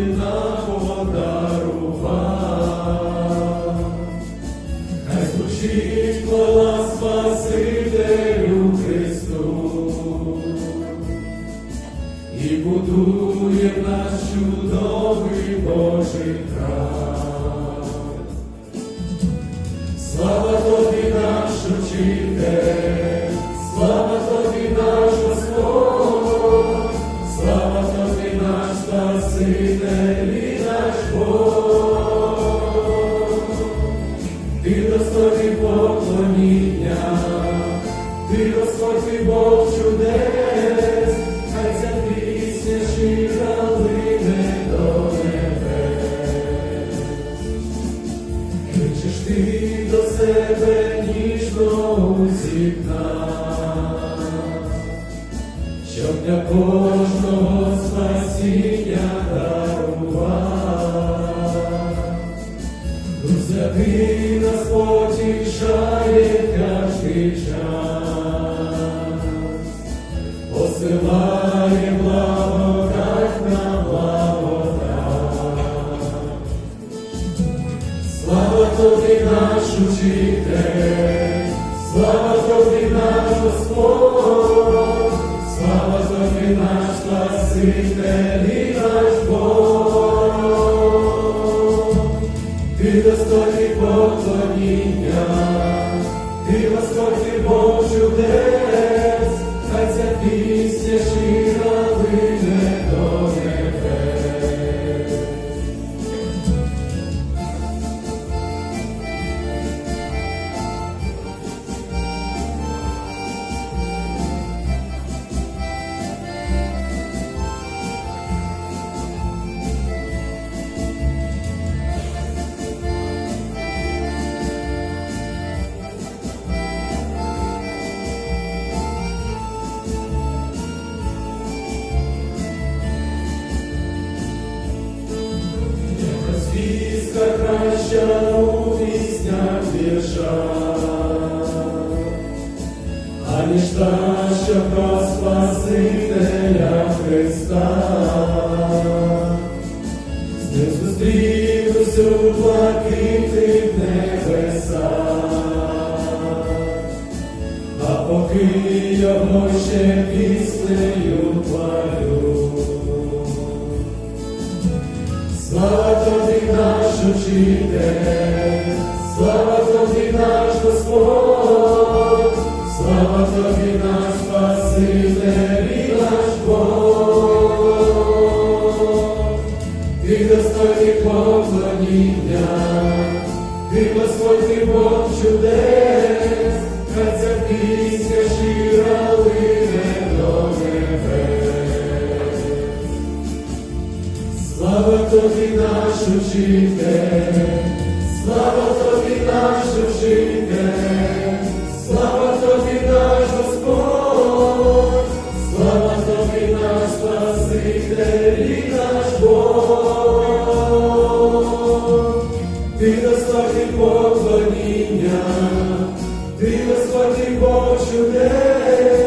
нам подарував. Хай звучить хвала Христу і будує наш чудовий Божий храм. Слава тобі, наш учитель, Достойний поклоніння, ти Господь і Бог чудес, хай ця пісня щира лине до небес. Кличеш ти до себе ніжно усіх нас, щоб для кожного посилає благодать на благодать. Слава тобі, наш учитель, слава тобі, наш Господь, слава тобі, наш Спаситель і наш Бог. Ти ти Господь і Бог вірша, аніж та, що про Спасителя Христа. З ним зустрінусь у блакитних небесах, а поки його ще піснею хвалю. Слава тобі, наш учитель, слава Слава тобі, наш учитель, слава тобі, наш учитель, слава тобі, наш Господь, слава тобі, наш Спаситель і наш Бог. Ти достойний поклоніння, ти і Бог чудес,